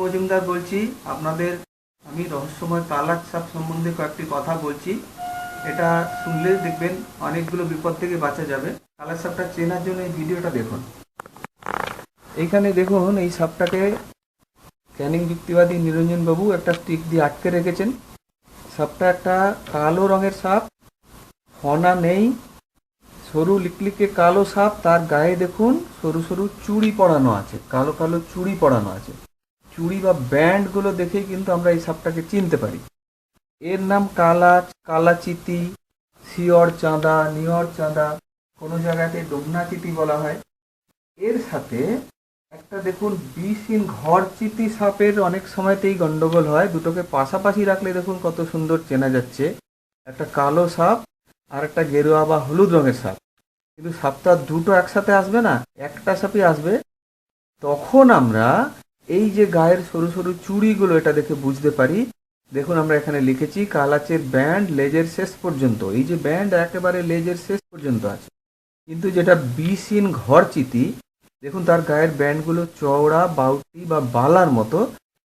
মজুমদার বলছি, আপনাদের, আমি রহস্যময় কালার সাপ সম্বন্ধে কয়েকটি কথা বলছি। এটা শুনলে দেখবেন অনেকগুলো বিপদ থেকে বাঁচা যাবে। কালার সাপটা চেনার জন্য এই ভিডিওটা দেখুন। এইখানে দেখুন, এই সাপটাকে ক্যানিং যুক্তিবাদী নিরঞ্জন বাবু একটা স্টিক দিয়ে আটকে রেখেছেন। সাপটা একটা কালো রঙের সাপ ফনা নেই, সরু লিকলিকে কালো সাপ, তার গায়ে দেখুন সরু সরু চুড়ি পড়ানো আছে, কালো কালো চুড়ি পড়ানো আছে। চুড়ি বা ব্যান্ডগুলো দেখেই কিন্তু আমরা এই সাপটাকে চিনতে পারি। এর নাম কালাচ, কালাচিতি, শিয়র চাঁদা, নিয়র চাঁদা, কোনো জায়গাতে ডোমনা চিতি বলা হয়। এর সাথে একটা দেখুন বিষহীন ঘর চিতি সাপের অনেক সময়তেই গন্ডগোল হয়। দুটোকে পাশাপাশি রাখলে দেখুন কত সুন্দর চেনা যাচ্ছে। একটা কালো সাপ আর একটা গেরুয়া বা হলুদ রঙের সাপ। কিন্তু সাপটা দুটো একসাথে আসবে না? একটা সাপই আসবে। তখন আমরা এই যে গায়ের সরু সরু চুড়িগুলো এটা দেখে বুঝতে পারি। দেখুন আমরা এখানে লিখেছি কালাচের ব্যান্ড লেজের শেষ পর্যন্ত। এই যে ব্যান্ড একেবারে লেজের শেষ পর্যন্ত আছে। কিন্তু যেটা বিষহীন ঘর চিতি দেখুন তার গায়ের ব্যান্ডগুলো চওড়া বাউটি বা বালার মতো,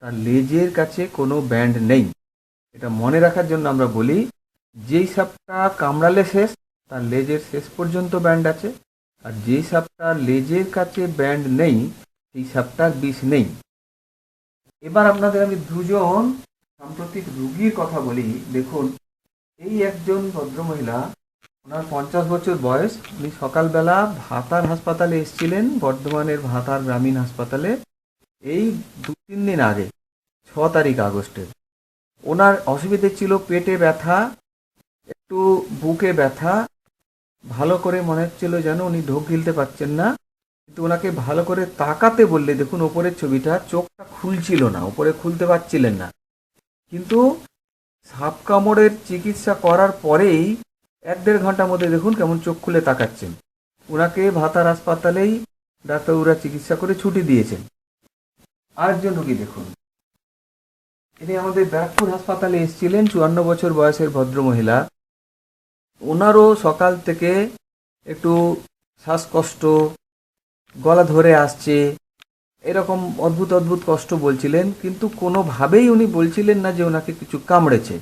তার লেজের কাছে কোনো ব্যান্ড নেই। এটা মনে রাখার জন্য আমরা বলি, যেই সাপটা কামড়ালে শেষ, তার লেজের শেষ পর্যন্ত ব্যান্ড আছে। আর যেই সাপটার লেজের কাছে ব্যান্ড নেই, সেই সাপটার বিষ নেই। এবার আপনাদের আমি দুজন সাম্প্রতিক রুগীর কথা বলি। দেখুন, এই একজন ভদ্রমহিলা, ওনার পঞ্চাশ বছর বয়স। উনি সকালবেলা ভাতার হাসপাতালে এসেছিলেন, বর্ধমানের ভাতার গ্রামীণ হাসপাতালে। এই দু তিন দিন আগে, ছ তারিখ আগস্টের। ওনার অসুবিধে ছিল পেটে ব্যথা, একটু বুকে ব্যথা। ভালো করে মনে হচ্ছিল যেন উনি ঢোক গিলতে পারছেন না। কিন্তু ওনাকে ভালো করে তাকাতে বললে, দেখুন ওপরের ছবিটা চোখটা খুলছিল না, ওপরে খুলতে পারছিলেন না। কিন্তু সাপ কামড়ের চিকিৎসা করার পরেই এক দেড় ঘণ্টার মধ্যে দেখুন কেমন চোখ খুলে তাকাচ্ছেন। ওনাকে ভাতার হাসপাতালেই ডাক্তারবাবুরা চিকিৎসা করে ছুটি দিয়েছেন। আরেকজন রোগী দেখুন। ইনি আমাদের ব্যারাকপুর হাসপাতালে এসেছিলেন, চুয়ান্ন বছর বয়সের ভদ্রমহিলা। ওনারও সকাল থেকে একটু শ্বাসকষ্ট গলা ধরে আসছে। এরকম অদ্ভুত অদ্ভুত কষ্ট বলছিলেন, কিন্তু কোনোভাবেই উনি বলছিলেন না যে ওনাকে কিছু কামড়েছে।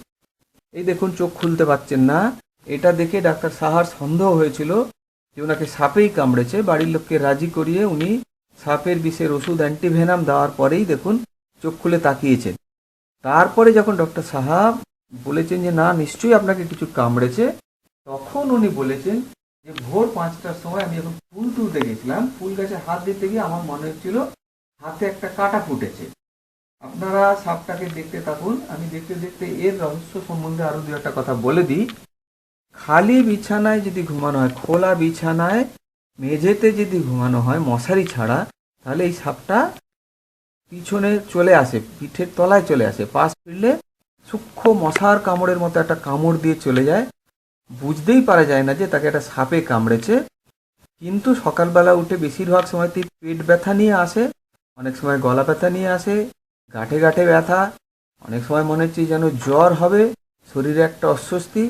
এই দেখুন, চোখ খুলতে পারছেন না। এটা দেখে ডাক্তার সাহার সন্দেহ হয়েছিল যে ওনাকে সাপেই কামড়েছে। বাড়ির লোককে রাজি করিয়ে উনি সাপের বিষের ওষুধ, অ্যান্টিভেনাম দেওয়ার পরেই দেখুন, চোখ খুলে তাকিয়েছেন। তারপরে যখন ডক্টর সাহাব বলেছেন যে, না, নিশ্চয়ই আপনাকে কিছু কামড়েছে, তখন উনি বলেছেন যে ভোর পাঁচটার সময় আমি যখন ফুল তুলতে গেছিলাম, ফুল গাছে হাত দিতে গিয়ে আমার মনে হচ্ছিল হাতে একটা কাটা ফুটেছে। আপনারা সাপটাকে দেখতে থাকুন। আমি দেখতে দেখতে এর রহস্য সম্বন্ধে আরও দু একটা কথা বলে দিই। খালি বিছানায় যদি ঘুমানো হয়, খোলা বিছানায়, মেঝেতে যদি ঘুমানো হয়, মশারি ছাড়া, তাহলে এই সাপটা পিছনে চলে আসে, পিঠের তলায় চলে আসে। পাশ ফিরলে সূক্ষ্ম মশার কামড়ের মতো একটা কামড় দিয়ে চলে যায়। বুঝতেই পারা যায় না যে তাকে একটা সাপে কামড়েছে। কিন্তু সকালবেলা উঠে বেশিরভাগ সময় সময়তেই পেট ব্যথা নিয়ে আসে, অনেক সময় গলা ব্যথা নিয়ে আসে গাঁঠে গাঁঠে ব্যথা, অনেক সময় মনে হচ্ছে যেন জ্বর হবে, শরীরে একটা অস্বস্তি,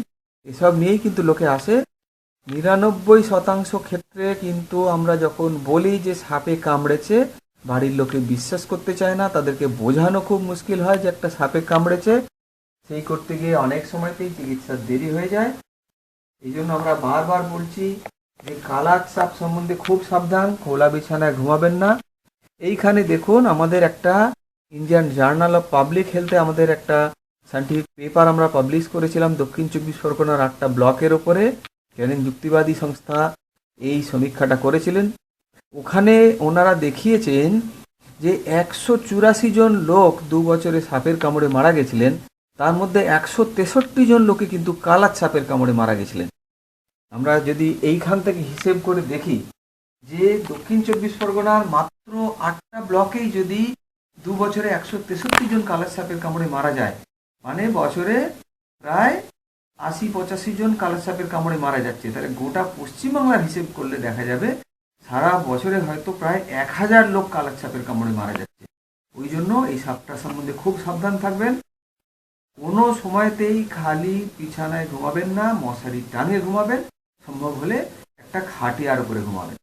এসব নিয়েই কিন্তু লোকে আসে। নিরানব্বই শতাংশ ক্ষেত্রে কিন্তু আমরা যখন বলি যে সাপে কামড়েছে, বাড়ির লোকে বিশ্বাস করতে চায় না, তাদেরকে বোঝানো খুব মুশকিল হয় যে একটা সাপে কামড়েছে। সেই করতে গিয়ে অনেক সময়তেই চিকিৎসার দেরি হয়ে যায়। এই জন্য আমরা বারবার বলছি যে কালার সাপ সম্বন্ধে খুব সাবধান, খোলা বিছানায় ঘুমাবেন না। এইখানে দেখুন আমাদের একটা ইন্ডিয়ান জার্নাল অফ পাবলিক হেলথে আমাদের একটা সায়েন্টিফিক পেপার আমরা পাবলিশ করেছিলাম দক্ষিণ চব্বিশ পরগনার আটটা ব্লকের ওপরে। ক্যানিং যুক্তিবাদী সংস্থা এই সমীক্ষাটা করেছিলেন। ওখানে ওনারা দেখিয়েছেন যে একশো চুরাশি জন লোক দু বছরে সাপের কামড়ে মারা গেছিলেন। তার মধ্যে একশো তেষট্টি জন লোকে কিন্তু কালার সাপের কামড়ে মারা গেছিলেন। আমরা যদি এইখান থেকে হিসেব করে দেখি যে দক্ষিণ চব্বিশ পরগনার মাত্র আটটা ব্লকেই যদি দু বছরে একশো তেষট্টি জন কালার সাপের কামড়ে মারা যায় মানে বছরে প্রায় আশি পঁচাশি জন কালার সাপের কামড়ে মারা যাচ্ছে। তাহলে গোটা পশ্চিমবাংলার হিসেব করলে দেখা যাবে সারা বছরে হয়তো প্রায় এক হাজার লোক কালার সাপের কামড়ে মারা যাচ্ছে। ওই জন্য এই সাপটা সম্বন্ধে খুব সাবধান থাকবেন। কোনো সময়তেই খালি বিছানায় ঘুমাবেন না মশারি টানিয়ে ঘুমাবেন। সম্ভব হলে একটা খাটিয়ার উপরে ঘুমাবেন।